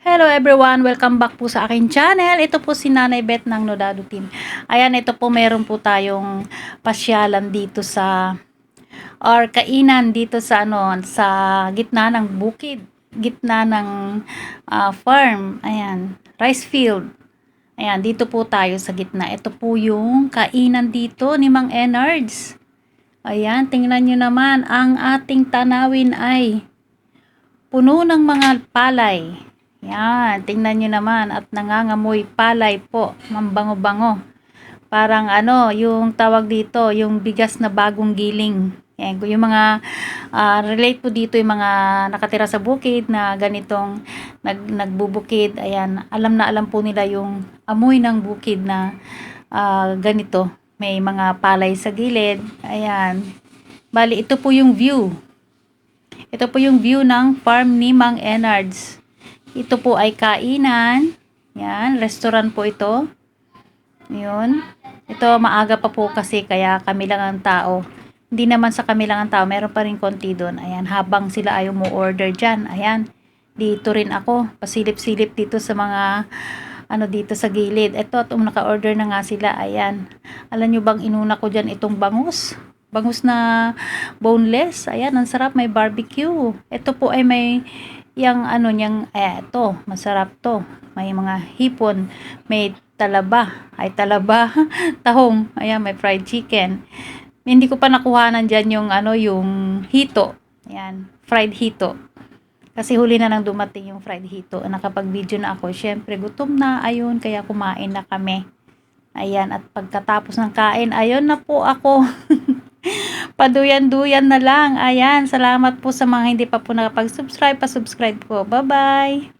Hello everyone! Welcome back po sa aking channel. Ito po si Nanay Beth ng Nodado Team. Ayan, ito po meron po tayong pasyalan dito sa or kainan dito sa ano sa gitna ng bukid, gitna ng ah, farm. Ayan, rice field. Ayan, dito po tayo sa gitna. Ito po yung kainan dito ni Mang Enards. Ayan, tingnan nyo naman, ang ating tanawin ay puno ng mga palay. Yan, tingnan nyo naman at nangangamoy palay po, mambango-bango. Parang ano, yung tawag dito, yung bigas na bagong giling. Yan, yung mga ah, relate po dito yung mga nakatira sa bukid na ganitong nag, nagbubukid. Ayan, alam na alam po nila yung amoy ng bukid na ah, ganito. May mga palay sa gilid. Ayan. Bali, ito po yung view. Ito po yung view ng farm ni Mang Enards. Ito po ay kainan. Yan, restaurant po ito. Yun. Ito maaga pa po kasi kaya kami lang ang tao. Hindi naman sa kami lang ang tao, meron pa rin konti doon. Ayan, habang sila ayaw mo order dyan. Ayan, dito rin ako. Pasilip-silip dito sa mga ano dito sa gilid. Ito, at um, naka-order na nga sila. Ayan. Alam nyo bang inuna ko dyan itong bangus? Bangus na boneless. Ayan, ang sarap. May barbecue. Ito po ay may yung ano niyang, eh, ito, masarap to. May mga hipon, may talaba, ay talaba, tahong, ayan, may fried chicken. Hindi ko pa nakuhanan dyan yung, ano, yung hito. Ayan, fried hito. Kasi huli na nang dumating yung fried hito. Nakapag-video na ako. Siyempre, gutom na. Ayun, kaya kumain na kami. Ayan, at pagkatapos ng kain, ayun na po ako. Paduyan-duyan na lang. Ayan, salamat po sa mga hindi pa po nakapag-subscribe. Pa-subscribe po. Bye-bye!